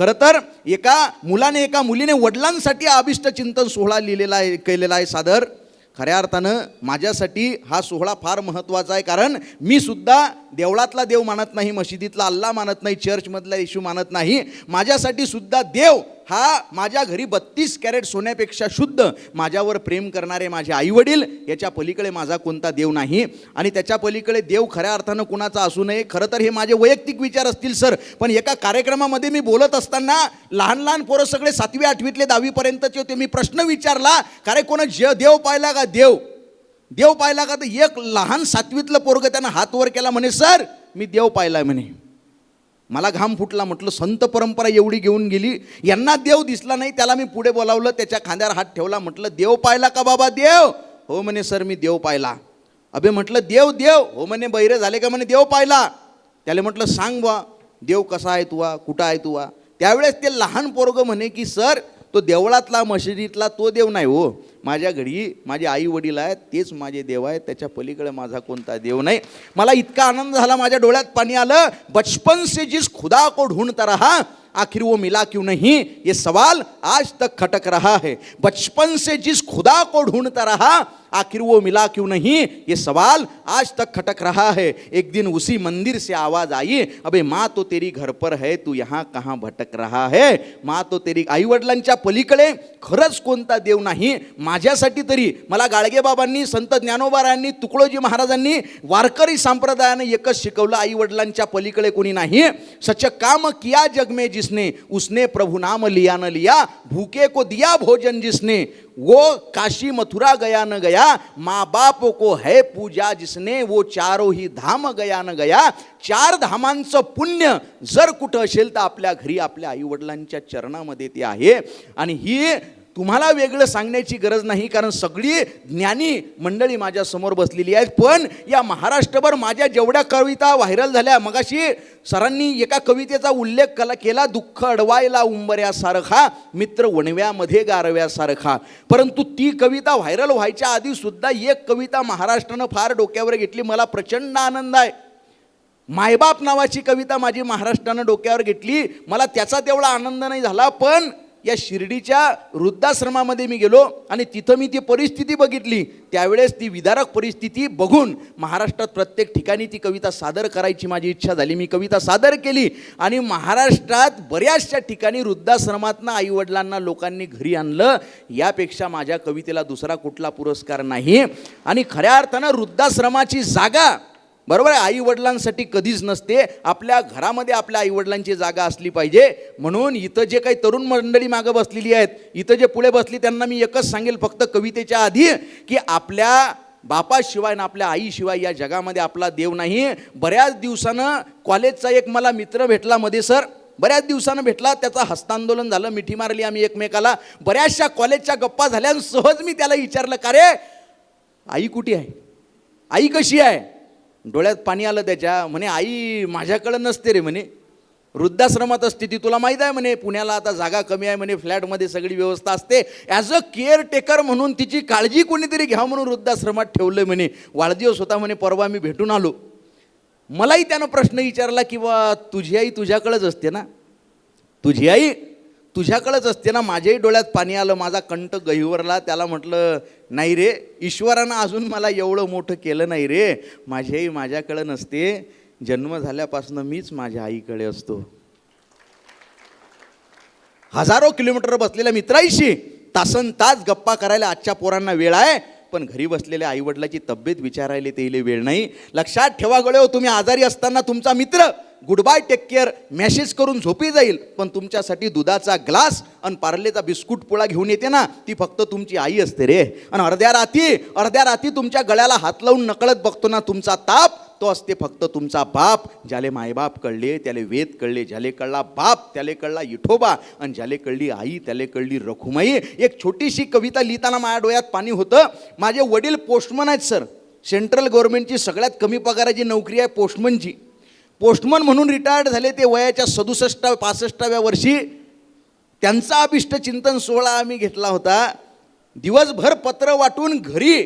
खरं तर एका मुलाने एका मुलीने वडिलांसाठी अभिष्ट चिंतन सोहळा लिहिलेला आहे केलेला आहे सादर. खऱ्या अर्थानं माझ्यासाठी हा सोहळा फार महत्त्वाचा आहे कारण मी सुद्धा देवळातला देव मानत नाही मशिदीतला अल्ला मानत नाही चर्चमधला येशू मानत नाही. माझ्यासाठी सुद्धा देव हा माझ्या घरी बत्तीस कॅरेट सोन्यापेक्षा शुद्ध माझ्यावर प्रेम करणारे माझे आईवडील याच्या पलीकडे माझा कोणता देव नाही आणि त्याच्या पलीकडे देव खऱ्या अर्थानं कुणाचा असू नये खरं तर हे माझे वैयक्तिक विचार असतील सर. पण एका कार्यक्रमामध्ये मी बोलत असताना लहान लहान पोरं सगळे सातवी आठवीतले दहावीपर्यंतचे होते. मी प्रश्न विचारला कारण कोण जे देव पाहिला का देव? देव पाहिला का? तर एक लहान सातवीतलं पोरगं त्यानं हात वर केला म्हणे सर मी देव पाहिला म्हणे. मला घाम फुटला म्हटलं संत परंपरा एवढी घेऊन गेली यांना देव दिसला नाही त्याला मी पुढे बोलावलं त्याच्या खांद्यावर हात ठेवला म्हटलं देव पाहिला का बाबा देव? हो म्हणे सर मी देव पाहिला. अबे म्हटलं देव देव. हो म्हणे बैरे झाले का? म्हणे देव पाहिला. त्याला म्हटलं सांग बा देव कसा आहे तुवा? कुठं आहे तुवा? त्यावेळेस ते लहान पोरगं म्हणे की सर तो देवळातला मशिदीतला तो देव नाही हो. माझ्या घरी माझे आई वडील आहेत तेच माझे देव आहेत त्याच्या पलीकडे माझा कोणता देव नाही. मला इतका आनंद झाला माझ्या डोळ्यात पाणी आलं. बचपन से जिस खुदा को ढूंढता रहा आखिर वो मिला क्यों नहीं? ये सवाल आज तक खटक रहा है. बचपन से जिस खुदा को ढूंढता रहा आखिर वो मिला क्यों नहीं? ये सवाल आज तक खटक रहा है. एक दिन उसी मंदिर से आवाज आई अबे माँ तो तेरी घर पर है तू यहाँ कहाँ भटक रहा है? माँ तो तेरी आई वडिलांच्या पलीकडे खरंच कोणता देव नाही माझ्यासाठी तरी मला गाडगेबाबांनी संत ज्ञानोबारांनी तुकडोजी महाराजांनी वारकरी संप्रदायाने एकच शिकवलं आई वडिलांच्या पलीकडे कोणी नाही. सच काम किया जग में जिसने उसने प्रभु नाम लिया न लिया भूके को दिया भोजन जिसने वो काशी मथुरा गया न गया माँ बाप को है पूजा जिसने वो चारो ही धाम गया न गया चार धामांचं पुण्य जर कुठं असेल तर आपल्या घरी आपल्या आईवडिलांच्या चरणामध्ये ते आहे. आणि ही तुम्हाला वेगळं सांगण्याची गरज नाही कारण सगळी ज्ञानी मंडळी माझ्यासमोर बसलेली आहेत. पण या महाराष्ट्रभर माझ्या जेवढ्या कविता व्हायरल झाल्या मगाशी सरांनी एका कवितेचा उल्लेख कला केला दुःख अडवायला उंबऱ्यासारखा मित्र वणव्यामध्ये गारव्यासारखा. परंतु ती कविता व्हायरल व्हायच्या आधी सुद्धा एक कविता महाराष्ट्रानं फार डोक्यावर घेतली. मला प्रचंड आनंद आहे. मायबाप नावाची कविता माझी महाराष्ट्रानं डोक्यावर घेतली. मला त्याचा तेवढा आनंद नाही झाला पण या शिर्डीच्या वृद्धाश्रमामध्ये मी गेलो आणि तिथं मी ती परिस्थिती बघितली. त्यावेळेस ती विदारक परिस्थिती बघून महाराष्ट्रात प्रत्येक ठिकाणी ती कविता सादर करायची माझी इच्छा झाली. मी कविता सादर केली आणि महाराष्ट्रात बऱ्याचशा ठिकाणी वृद्धाश्रमातनं आईवडिलांना लोकांनी घरी आणलं. यापेक्षा माझ्या कवितेला दुसरा कुठला पुरस्कार नाही. आणि खऱ्या अर्थानं वृद्धाश्रमाची जागा बरोबर आहे? आईवडिलांसाठी कधीच नसते. आपल्या घरामध्ये आपल्या आईवडिलांची जागा असली पाहिजे. म्हणून इथं जे काही तरुण मंडळी मागं बसलेली आहेत इथं जे पुढे बसली त्यांना मी एकच सांगेल फक्त कवितेच्या आधी की आपल्या बापाशिवाय ना आपल्या आईशिवाय या जगामध्ये आपला देव नाही. बऱ्याच दिवसानं कॉलेजचा एक मला मित्र भेटला मध्ये सर. बऱ्याच दिवसानं भेटला त्याचा हस्तांदोलन झालं मिठी मारली आम्ही एकमेकाला. बऱ्याचशा कॉलेजच्या गप्पा झाल्या सहज मी त्याला विचारलं का रे? आई कुठे आहे? आई कशी आहे? डोळ्यात पाणी आलं त्याच्या म्हणे आई माझ्याकडं नसते रे म्हणे. वृद्धाश्रमात असते ती तुला माहीत आहे म्हणे. पुण्याला आता जागा कमी आहे म्हणे. फ्लॅटमध्ये सगळी व्यवस्था असते. ॲज अ केअर टेकर म्हणून तिची काळजी कोणीतरी घ्या म्हणून वृद्धाश्रमात ठेवलं म्हणे. वाढदिवस होता म्हणे. परवा मी भेटून आलो. मलाही त्यानं प्रश्न विचारला की बा तुझी आई तुझ्याकडंच असते ना? तुझी आई तुझ्याकडेच असते ना माझ्याही डोळ्यात पाणी आलं माझा कंठ गहिवरला त्याला म्हटलं नाही रे ईश्वरानं अजून मला एवढं मोठं केलं नाही रे माझी आई माझ्याकडं नसते जन्म झाल्यापासून मीच माझ्या आईकडे असतो. हजारो किलोमीटर बसलेल्या मित्राईशी तासन तास गप्पा करायला आजच्या पोरांना वेळ आहे पण घरी बसलेल्या आईवडिलाची तब्येत विचारायला ते इले वेळ नाही. लक्षात ठेवा गळे हो तुम्ही आजारी असताना तुमचा मित्र good bye take care message करून झोपी जाईल. पण तुमच्यासाठी दुधाचा ग्लास आणि पार्लेचा बिस्कुट पोळा घेऊन येते ना ती फक्त तुमची आई असते रे. आणि अर्ध्या राती अर्ध्या राती तुमच्या गळ्याला हात लावून नकळत बघतो ना तुमचा ताप तो असते फक्त तुमचा बाप. ज्याले मायबाप कळले त्याले वेद कळले ज्याले कळला बाप त्याले कळला इठोबा आणि ज्याले कळली आई त्याले कळली रखुमाई. एक छोटीशी कविता लिहिताना माझ्या डोळ्यात पाणी होतं. माझे वडील पोस्टमन आहेत सर. सेंट्रल गव्हर्नमेंटची सगळ्यात कमी पगाराची नोकरी आहे पोस्टमनची. पोस्टमन म्हणून रिटायर्ड झाले ते वयाच्या सदुसष्टा पासष्टाव्या वर्षी. त्यांचा अभिष्ट चिंतन सोहळा आम्ही घेतला होता. दिवसभर पत्र वाटून घरी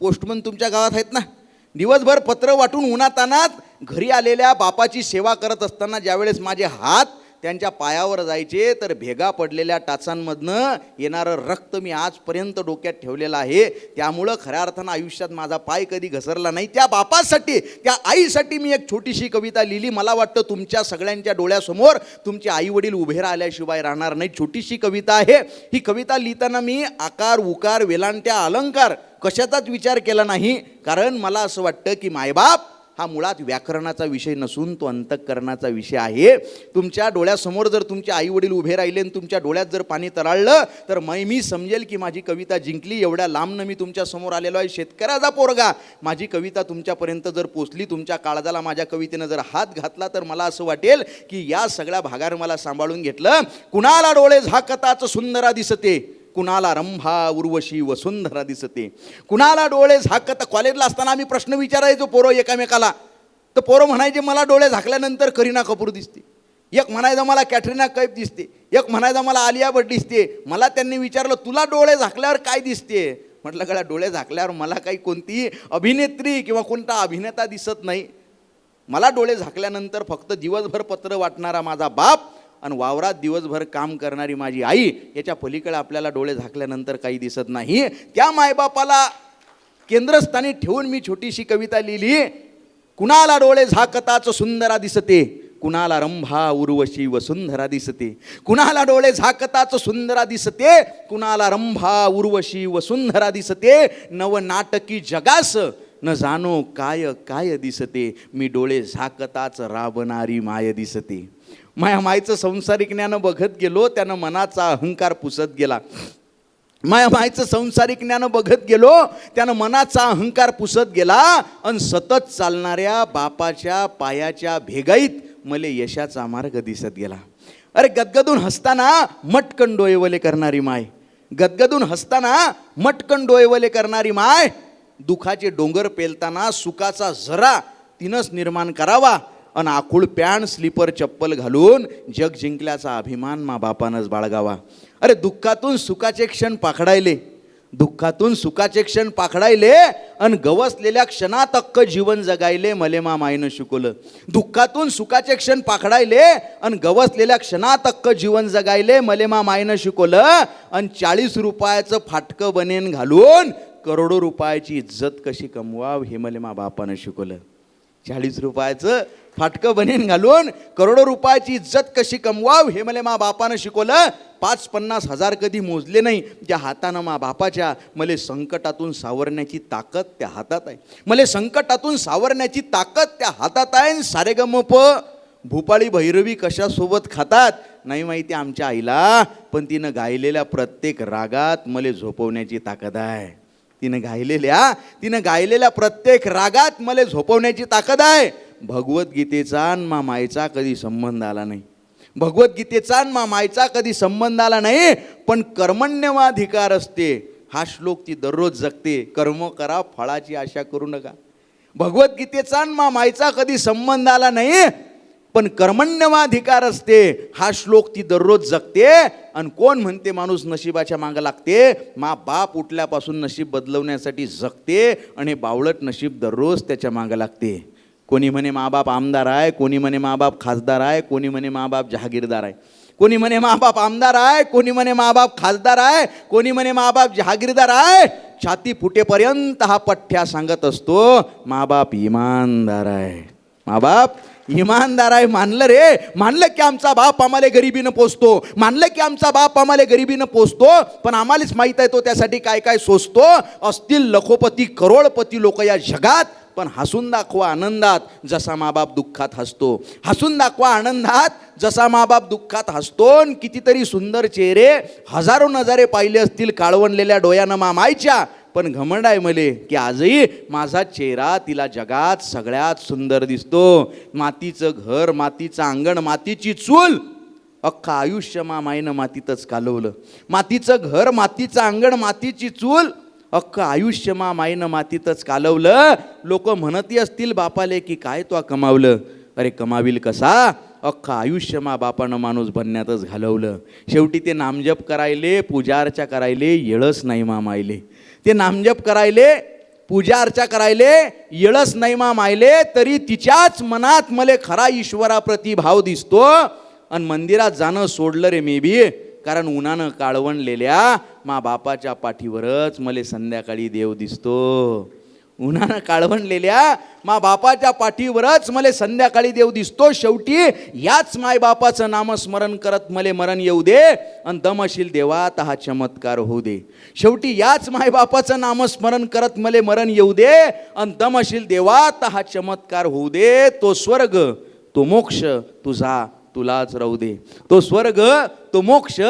पोस्टमन तुमच्या गावात आहेत ना? दिवसभर पत्र वाटून उन्हातानात घरी आलेल्या बापाची सेवा करत असताना ज्यावेळेस माझे हात त्यांच्या पायावर जायचे तर भेगा पडलेल्या टाचांमधनं येणारं रक्त मी आजपर्यंत डोक्यात ठेवलेलं आहे. त्यामुळं खऱ्या अर्थानं आयुष्यात माझा पाय कधी घसरला नाही. त्या बापासाठी त्या आईसाठी मी एक छोटीशी कविता लिहिली. मला वाटतं तुमच्या सगळ्यांच्या डोळ्यासमोर तुमचे आई वडील उभे राहिल्याशिवाय राहणार नाही छोटीशी कविता आहे. ही कविता लिहिताना मी आकार उकार वेलांट्या अलंकार कशाचाच विचार केला नाही. कारण मला असं वाटतं की मायबाप हा मुळात व्याकरणाचा विषय नसून तो अंतःकरणाचा विषय आहे. तुमच्या डोळ्यासमोर जर तुमचे आई वडील उभे राहिले आणि तुमच्या डोळ्यात जर पाणी तराळलं तर मै मी समजेल की माझी कविता जिंकली एवढ्या लांबनं मी तुमच्यासमोर आलेलो आहे. शेतकऱ्याचा पोरगा माझी कविता तुमच्यापर्यंत जर पोचली तुमच्या काळजाला माझ्या कवितेनं जर हात घातला तर मला असं वाटेल की या सगळ्या भागानं मला सांभाळून घेतलं. कुणाला डोळे झाकताच सुंदरा दिसते? कुणाला रंभा उर्वशी वसुंधरा दिसते. कुणाला डोळे झाकत कॉलेजला असताना आम्ही प्रश्न विचारायचो पोरं एकामेकाला. तर पोरं म्हणायचे मला डोळे झाकल्यानंतर करीना कपूर दिसते. एक म्हणायचं मला कॅटरीना कैफ दिसते. एक म्हणायचं मला आलिया भट दिसते. मला त्यांनी विचारलं तुला डोळे झाकल्यावर काय दिसते? म्हटलं गळा डोळे झाकल्यावर मला काही कोणती अभिनेत्री किंवा कोणता अभिनेता दिसत नाही. मला डोळे झाकल्यानंतर फक्त दिवसभर पत्र वाटणारा माझा बाप आणि वावरात दिवसभर काम करणारी माझी आई याच्या पलीकडे आपल्याला डोळे झाकल्यानंतर काही दिसत नाही. त्या मायबापाला केंद्रस्थानी ठेवून मी छोटीशी कविता लिहिली. कुणाला डोळे झाकताच सुंदरा दिसते? कुणाला रंभा उर्वशी वसुंधरा दिसते? कुणाला डोळे झाकताच सुंदरा दिसते? कुणाला रंभा उर्वशी वसुंधरा दिसते? नवनाटकी जगास न जाणो काय काय दिसते? मी डोळे झाकताच राबणारी माय दिसते. माया मायचं संसारिक ज्ञान बघत गेलो त्यानं मनाचा अहंकार पुसत गेला. माया मायचं संसारिक ज्ञान बघत गेलो त्यानं मनाचा अहंकार पुसत गेला आणि सतत चालणाऱ्या बापाच्या पायाच्या भेगाईत मले यशाचा मार्ग दिसत गेला. अरे गदगदून हसताना मटकन डोळेवले करणारी माय. गदगदून हसताना मटकन डोळेवले करणारी माय दुखाचे डोंगर पेलताना सुखाचा झरा तिनंच निर्माण करावा आणि आखूळ पॅन स्लीपर चप्पल घालून जग जिंकल्याचा अभिमान मा बापानंच बाळगावा. अरे दुःखातून सुखाचे क्षण पाखडायले. दुःखातून सुखाचे क्षण पाखडायले आणि गवसलेल्या क्षणात अक्क जीवन जगायले मले मा माईनं शिकवलं. दुःखातून सुखाचे क्षण पाखडायले आणि गवसलेल्या क्षणात अक्क जीवन जगायले मले मा माईनं शिकवलं आणि चाळीस रुपयाचं फाटकं बनेन घालून करोडो रुपयाची इज्जत कशी कमवाव हे मले बापानं शिकवलं. चाळीस रुपयाचं फाटकं बनेन घालून करोडो रुपयाची इज्जत कशी कमवाव हे मला मा बापानं शिकवलं. पाच पन्नास हजार कधी मोजले नाही त्या हातानं मा बापाच्या मले संकटातून सावरण्याची ताकद त्या हातात आहे. मले संकटातून सावरण्याची ताकद त्या हातात आहे आणि प भूपाळी भैरवी कशासोबत खातात? नाही माहिती आमच्या आईला पण तिनं गायलेल्या प्रत्येक रागात मले झोपवण्याची ताकद आहे. तिनं गायलेल्या तिनं गायलेल्या प्रत्येक रागात मला झोपवण्याची ताकद आहे. भगवद्गीतेचा आणि मा मायचा कधी संबंध आला नाही. भगवद्गीतेचा आणि मा मायचा कधी संबंध आला नाही पण कर्मण्यवाधिकार असते. हा श्लोक ती दररोज जगते. कर्म करा फळाची आशा करू नका. भगवद्गीतेचा आणि मा मायचा कधी संबंध आला नाही पण कर्मण्यवाधिकार असते. हा श्लोक ती दररोज जगते आणि कोण म्हणते माणूस नशिबाच्या मागं लागते? मा बाप उठल्यापासून नशीब बदलवण्यासाठी जगते आणि बावळट नशीब दररोज त्याच्या मागं लागते. कोणी म्हणे माबाप आमदार आहे. कोणी म्हणे माबाप खासदार आहे. कोणी म्हणे माबाप जहागीरदार आहे. कोणी म्हणे माबाप आमदार आहे. कोणी म्हणे माबाप खासदार आहे. कोणी म्हणे माबाप जहागीरदार आहे. छाती फुटेपर्यंत हा पठ्ठ्या सांगत असतो माबाप इमानदार आहे. माबाप इमानदार आहे मानलं रे. मानलं की आमचा बाप आम्हाला गरिबीनं पोचतो मानलं की आमचा बाप आम्हाला गरिबीनं पोचतो पण आम्हालाच माहीत आहे तो त्यासाठी काय काय सोचतो असतील लखोपती करोडपती लोक या जगात पण हसून दाखवा आनंदात जसा माबाप दुःखात हसतो. हसून दाखवा आनंदात जसा माबाप दुःखात हसतो. कितीतरी सुंदर चेहरे हजारो नजारे पाहिले असतील काळवणलेल्या डोळ्यानं मामायच्या पण घमंड आहे मले की आजही माझा चेहरा तिला जगात सगळ्यात सुंदर दिसतो. मातीचं घर मातीचं अंगण मातीची चूल. अख्खं आयुष्य मा माईनं मातीतच कालवलं. मातीचं घर मातीचं अंगण मातीची चूल. अख्खं आयुष्य मा माईनं मातीतच कालवलं. लोक म्हणती असतील बापाले की काय तो कमावलं? अरे कमावील कसा? अख्खं आयुष्य मा बापानं माणूस बनण्यातच घालवलं. शेवटी ते नामजप करायले पूजा अर्चा करायले येळच नाही मा मायले ते नामजप करायले पूजा अर्चा करायले येळच नाही मा मायले तरी तिच्याच मनात मले खरा ईश्वराप्रती भाव दिसतो. आणि मंदिरात जाणं सोडलं रे मे बी कारण उन्हानं काळवणलेल्या मा बापाच्या पाठीवरच मले संध्याकाळी देव दिसतो. उन्हानं काळवणलेल्या मा बापाच्या पाठीवरच मले संध्याकाळी देव दिसतो शेवटी याच माय बापाचं नामस्मरण करत मले मरण येऊ दे आणि दमशील देवात हा चमत्कार होऊ दे. शेवटी याच माय बापाचं नामस्मरण करत मले मरण येऊ दे आणि दमशील देवात हा चमत्कार होऊ दे. तो स्वर्ग तो मोक्ष तुझा तुलाच राहू दे. तो स्वर्ग तो मोक्ष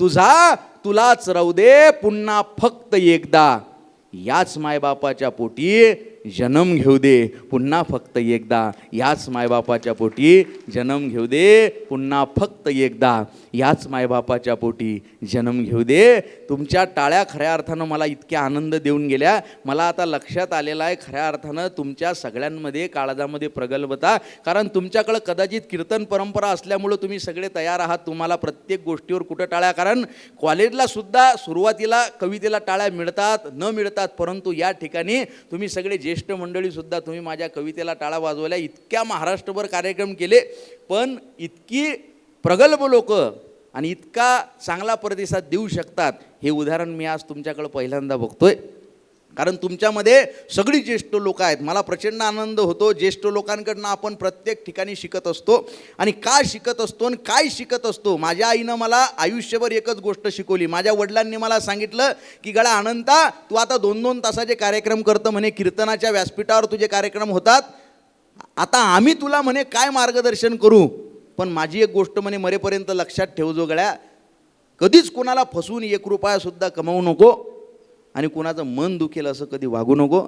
तुझा तुलाच राहू दे. पुन्हा फक्त एकदा याच मायबापाच्या पोटी जन्म घेऊ दे पुन्हा फक्त एकदा. याच मायबापाच्या पोटी जन्म घेऊ दे पुन्हा फक्त एकदा. याच मायबापाच्या पोटी जन्म घेऊ दे. तुमच्या टाळ्या खऱ्या अर्थानं मला इतक्या आनंद देऊन गेल्या. मला आता लक्षात आलेलं आहे खऱ्या अर्थानं तुमच्या सगळ्यांमध्ये काळजामध्ये प्रगल्भता. कारण तुमच्याकडं कदाचित कीर्तन परंपरा असल्यामुळं तुम्ही सगळे तयार आहात. तुम्हाला प्रत्येक गोष्टीवर कुठं टाळ्या? कारण कॉलेजला सुद्धा सुरुवातीला कवितेला टाळ्या मिळतात न मिळतात. परंतु या ठिकाणी तुम्ही सगळे ज्येष्ठ ज्येष्ठ मंडळीसुद्धा तुम्ही माझ्या कवितेला टाळा वाजवल्या इतक्या महाराष्ट्रभर कार्यक्रम केले पण इतकी प्रगल्भ लोक आणि इतका चांगला प्रतिसाद देऊ शकतात हे उदाहरण मी आज तुमच्याकडं पहिल्यांदा बघतोय. कारण तुमच्यामध्ये सगळी ज्येष्ठ लोक आहेत. मला प्रचंड आनंद होतो. ज्येष्ठ लोकांकडनं आपण प्रत्येक ठिकाणी शिकत असतो. आणि का शिकत असतो आणि काय शिकत असतो? माझ्या आईनं मला आयुष्यभर एकच गोष्ट शिकवली. माझ्या वडिलांनी मला सांगितलं की गळा अनंता तू आता दोन दोन तासाचे कार्यक्रम करतं म्हणे. कीर्तनाच्या व्यासपीठावर तुझे कार्यक्रम होतात. आता आम्ही तुला म्हणे काय मार्गदर्शन करू? पण माझी एक गोष्ट म्हणे मरेपर्यंत लक्षात ठेव जो गळ्या. कधीच कोणाला फसवून एक रुपयासुद्धा कमवू नको. आणि कोणाचं मन दुखेल असं कधी वागू नको